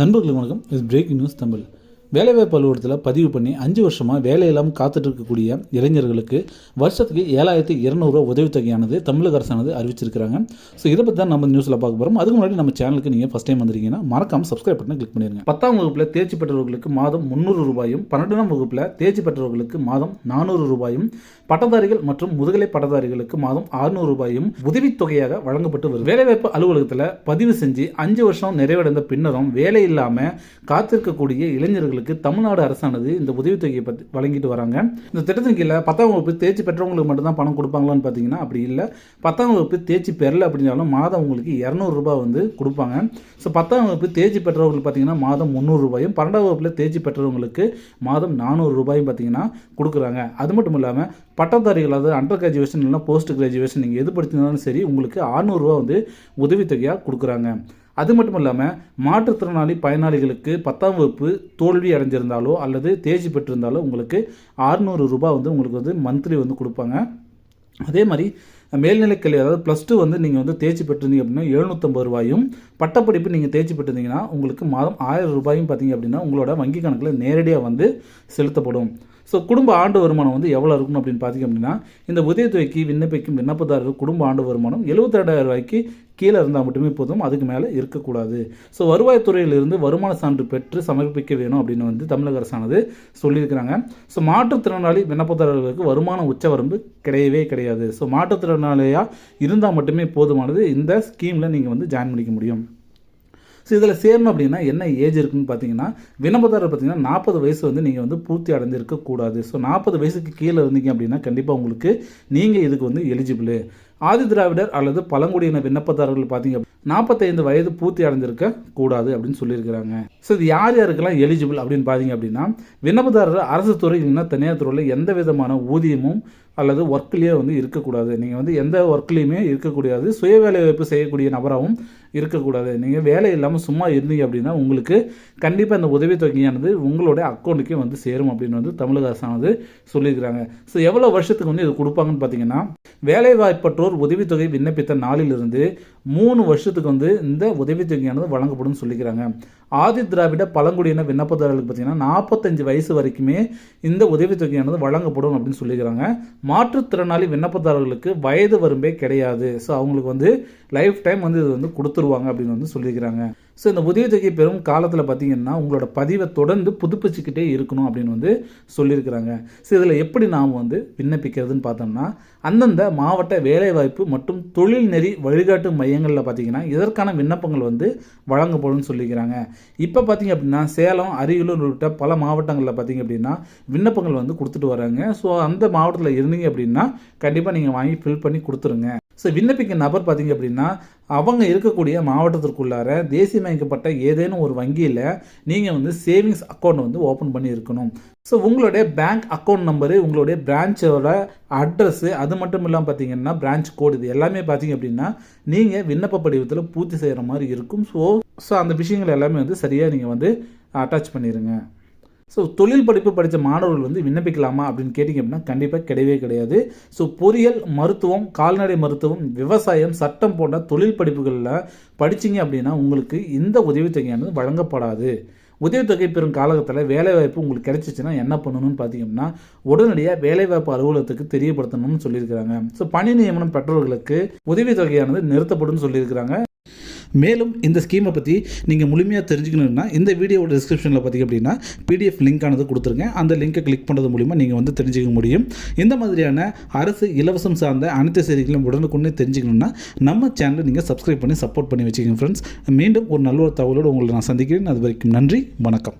நண்பர்களுக்கு வணக்கம். Is breaking news Tamil. வேலைவாய்ப்பு அலுவலகத்தில் பதிவு பண்ணி அஞ்சு வருஷமாக வேலை இல்லாமல் காத்துட்டு இருக்கக்கூடிய இளைஞர்களுக்கு வருஷத்துக்கு ஏழாயிரத்தி இரநூறுவா உதவித்தொகையானது தமிழக அரசானது அறிவிச்சிருக்கிறாங்க. ஸோ இதை பற்றி தான் நம்ம நியூஸில் பார்க்க போகிறோம் அதுக்கு முன்னாடி நம்ம சேனலுக்கு நீங்கள் ஃபஸ்ட் டைம் வந்திருக்கீங்கன்னா மறக்காம சப்ஸ்கிரைப் பண்ணி கிளிக் பண்ணிடுங்க பத்தாம் வகுப்பில் தேர்ச்சி பெற்றவர்களுக்கு மாதம் முந்நூறு ரூபாயும் பன்னெண்டாம் வகுப்பில் தேர்ச்சி பெற்றவர்களுக்கு மாதம் நானூறு ரூபாயும் பட்டதாரிகள் மற்றும் முதுகலை பட்டதாரிகளுக்கு மாதம் 600 ரூபாயும் உதவித்தொகையாக வழங்கப்பட்டு வரும் வேலைவாய்ப்பு அலுவலகத்தில் பதிவு செஞ்சு அஞ்சு வருஷம் நிறைவடைந்த பின்னரும் வேலை இல்லாமல் காத்திருக்கக்கூடிய இளைஞர்களுக்கு தமிழ்நாடு அரசானது இந்த உதவித்தொகையை பற்றி வழங்கிட்டு வராங்க. இந்த திட்டத்தின் கீழே பத்தாம் வகுப்பு தேர்ச்சி பெற்றவங்களுக்கு மட்டும்தான் பணம் கொடுப்பாங்களான்னு பார்த்தீங்கன்னா அப்படி இல்லை. பத்தாம் வகுப்பு தேர்ச்சி பெறல அப்படின்னாலும் மாதம் உங்களுக்கு இரநூறுபா வந்து கொடுப்பாங்க. ஸோ பத்தாம் வகுப்பு தேர்ச்சி பெற்றவங்களுக்கு பார்த்தீங்கன்னா மாதம் முந்நூறு ரூபாயும் பன்னெண்டாம் வகுப்பில் தேர்ச்சி பெற்றவங்களுக்கு மாதம் நானூறு ரூபாயும் பார்த்தீங்கன்னா கொடுக்குறாங்க. அது மட்டும் இல்லாமல் பட்டதாரிகள் அதாவது அண்டர் கிராஜுவேஷன் இல்லைனா போஸ்ட் கிராஜுவேஷன் நீங்கள் எது படிச்சிருந்தாலும் சரி உங்களுக்கு 600 வந்து உதவித்தொகையாக கொடுக்குறாங்க. அது மட்டும் இல்லாமல் மாற்றுத்திறனாளி பயனாளிகளுக்கு பத்தாம் வகுப்பு தோல்வி அடைஞ்சிருந்தாலோ அல்லது தேர்ச்சி பெற்றிருந்தாலோ உங்களுக்கு 600 ரூபாய் வந்து உங்களுக்கு வந்து மந்த்லி வந்து கொடுப்பாங்க. அதே மாதிரி மேல்நிலைக்கல்வி அதாவது ப்ளஸ் டூ வந்து நீங்கள் வந்து தேர்ச்சி பெற்றிருந்தீங்க அப்படின்னா எழுநூற்றம்பது ரூபாயும் பட்டப்படிப்பு நீங்கள் தேர்ச்சி பெற்றிருந்தீங்கன்னா உங்களுக்கு மாதம் ஆயிரம் ரூபாயும் பார்த்தீங்க அப்படின்னா உங்களோட வங்கி கணக்கில் நேரடியாக வந்து செலுத்தப்படும். ஸோ குடும்ப ஆண்டு வருமானம் வந்து எவ்வளோ இருக்கணும் அப்படின்னு பார்த்தீங்க அப்படின்னா இந்த உதவித்தொகைக்கு விண்ணப்பிக்கும் விண்ணப்பதாரர்கள் குடும்ப ஆண்டு வருமானம் எழுபத்திரெண்டாயிரம் ரூபாய்க்கு கீழே இருந்தால் மட்டுமே போதும் அதுக்கு மேலே இருக்கக்கூடாது. ஸோ வருவாய்த்துறையிலிருந்து வருமான சான்று பெற்று சமர்ப்பிக்க வேணும் அப்படின்னு வந்து தமிழக அரசானது சொல்லியிருக்கிறாங்க. ஸோ மாற்றுத்திறனாளி விண்ணப்பதாரர்களுக்கு வருமான உச்சவரம்பு கிடையவே கிடையாது. ஸோ மாற்றுத்திறனாளியாக இருந்தால் மட்டுமே போதுமானது இந்த ஸ்கீமில் நீங்கள் வந்து ஜாயின் பண்ணிக்க முடியும். ஸோ இதில் சேரணும் அப்படின்னா என்ன ஏஜ் இருக்குன்னு பார்த்தீங்கன்னா விண்ணப்பதாரர் பார்த்தீங்கன்னா நாற்பது வயசு வந்து நீங்கள் வந்து பூர்த்தி அடைந்திருக்கக்கூடாது ஸோ நாற்பது வயசுக்கு கீழே இருந்தீங்க அப்படின்னா கண்டிப்பாக உங்களுக்கு நீங்கள் இதுக்கு வந்து எலிஜிபிள் ஆதி திராவிடர் அல்லது பழங்குடியின விண்ணப்பதாரர்கள் பார்த்தீங்க நாற்பத்தைந்து வயது பூர்த்தி அடைந்திருக்க கூடாது அப்படின்னு சொல்லியிருக்கிறாங்க. ஸோ இது யார் யாருக்கெல்லாம் எலிஜிபிள் அப்படின்னு பார்த்தீங்க அப்படின்னா விண்ணப்பதாரர் அரசு துறை இல்லைன்னா தனியார் துறையில் எந்த விதமான ஊதியமும் அல்லது ஒர்க்லேயே வந்து இருக்கக்கூடாது. நீங்கள் வந்து எந்த ஒர்க்லேயுமே இருக்கக்கூடாது. சுய வேலைவாய்ப்பு செய்யக்கூடிய நபராகவும் இருக்கக்கூடாது. நீங்கள் வேலை இல்லாமல் சும்மா இருந்தீங்க அப்படின்னா உங்களுக்கு கண்டிப்பாக இந்த உதவித்தொகையானது உங்களுடைய அக்கௌண்ட்டுக்கே வந்து சேரும் அப்படின்னு வந்து தமிழக அரசானது சொல்லியிருக்கிறாங்க. ஸோ எவ்வளோ வருஷத்துக்கு வந்து இது கொடுப்பாங்கன்னு பார்த்தீங்கன்னா வேலைவாய்ப்பற்றோர் உதவித்தொகை விண்ணப்பித்த நாளிலிருந்து மூணு வருஷத்துக்கு வந்து இந்த உதவித்தொகையானது வழங்கப்படும் சொல்லிக்கிறாங்க. ஆதி திராவிட பழங்குடியின விண்ணப்பதாரர்களுக்கு பார்த்தீங்கன்னா நாற்பத்தஞ்சு வயசு வரைக்குமே இந்த உதவித்தொகையானது வழங்கப்படும் அப்படின்னு சொல்லிக்கிறாங்க. மாற்றுத்திறனாளி விண்ணப்பதாரர்களுக்கு வயது வரம்பே கிடையாது. ஸோ அவங்களுக்கு வந்து லைஃப் டைம் வந்து இது வந்து கொடுத்துருவாங்க அப்படின்னு வந்து சொல்லியிருக்கிறாங்க ஸோ இந்த உதவித்தொகை பெறும் காலத்தில் பார்த்தீங்கன்னா உங்களோட பதிவை தொடர்ந்து புதுப்பிச்சுக்கிட்டே இருக்கணும் அப்படின்னு வந்து சொல்லியிருக்கிறாங்க. ஸோ இதில் எப்படி நாம் வந்து விண்ணப்பிக்கிறதுன்னு பார்த்தோம்னா அந்தந்த மாவட்ட வேலைவாய்ப்பு மற்றும் தொழில் நெறி வழிகாட்டு மையங்களில் பார்த்தீங்கன்னா இதற்கான விண்ணப்பங்கள் வந்து வழங்கப்படும்னு சொல்லிக்கிறாங்க. இப்போ பார்த்தீங்க அப்படின்னா சேலம் அரியலூர் உள்ளிட்ட பல மாவட்டங்களில் பார்த்தீங்க அப்படின்னா விண்ணப்பங்கள் வந்து கொடுத்துட்டு வராங்க. ஸோ அந்த மாவட்டத்தில் இருந்தீங்க அப்படின்னா கண்டிப்பாக நீங்கள் வாங்கி ஃபில் பண்ணி கொடுத்துருங்க. ஸோ விண்ணப்பிக்க நபர் பார்த்தீங்க அப்படின்னா அவங்க இருக்கக்கூடிய மாவட்டத்திற்குள்ளார தேசியமயக்கப்பட்ட ஏதேனும் ஒரு வங்கியில் நீங்கள் வந்து சேவிங்ஸ் அக்கௌண்ட் வந்து ஓப்பன் பண்ணி இருக்கணும் ஸோ உங்களுடைய பேங்க் அக்கௌண்ட் நம்பரு உங்களுடைய பிரான்ச்சோட அட்ரஸ்ஸு அது மட்டும் இல்லாமல் பார்த்தீங்கன்னா பிரான்ச் கோடு இது எல்லாமே பார்த்தீங்க அப்படின்னா நீங்கள் விண்ணப்ப படிவத்தில் பூர்த்தி செய்கிற மாதிரி இருக்கும். ஸோ ஸோ அந்த விஷயங்கள் எல்லாமே வந்து சரியாக நீங்கள் வந்து அட்டாச் பண்ணிடுங்க ஸோ தொழில் படிப்பு படித்த மாணவர்கள் வந்து விண்ணப்பிக்கலாமா அப்படின்னு கேட்டிங்க அப்படின்னா கண்டிப்பாக கிடையவே கிடையாது. ஸோ பொறியியல் மருத்துவம் கால்நடை மருத்துவம் விவசாயம் சட்டம் போன்ற தொழில் படிப்புகளில் படிச்சீங்க அப்படின்னா உங்களுக்கு இந்த உதவித்தொகையானது வழங்கப்படாது. உதவித்தொகை பெறும் காலகட்டத்தில் வேலைவாய்ப்பு உங்களுக்கு கிடைச்சிச்சுன்னா என்ன பண்ணணும்னு பார்த்தீங்கன்னா உடனடியாக வேலைவாய்ப்பு அலுவலகத்துக்கு தெரியப்படுத்தணும்னு சொல்லியிருக்கிறாங்க. ஸோ பணி நியமனம் பெற்றவர்களுக்கு உதவித்தொகையானது நிறுத்தப்படும் சொல்லியிருக்கிறாங்க. மேலும் இந்த ஸ்கீமை பற்றி நீங்கள் முழுமையாக தெரிஞ்சுக்கணுன்னா இந்த வீடியோவோட டிஸ்கிரிப்ஷனில் பார்த்தீங்க அப்படின்னா பிடிஎஃப் லிங்க் ஆனது கொடுத்துருங்க. அந்த லிங்கை கிளிக் பண்ணுறது மூலிமா நீங்கள் வந்து தெரிஞ்சுக்க முடியும். இந்த மாதிரியான அரசு இலவசம் சார்ந்த அனைத்து செய்திகளையும் உடனுக்குடனே தெரிஞ்சுக்கணுன்னா நம்ம சேனலை நீங்கள் சப்ஸ்கிரைப் பண்ணி சப்போர்ட் பண்ணி வச்சுக்கோங்க ஃப்ரெண்ட்ஸ் மீண்டும் ஒரு நல்ல ஒரு தகவலோடு உங்களை நான் சந்திக்கிறேன். அது வரைக்கும் நன்றி வணக்கம்.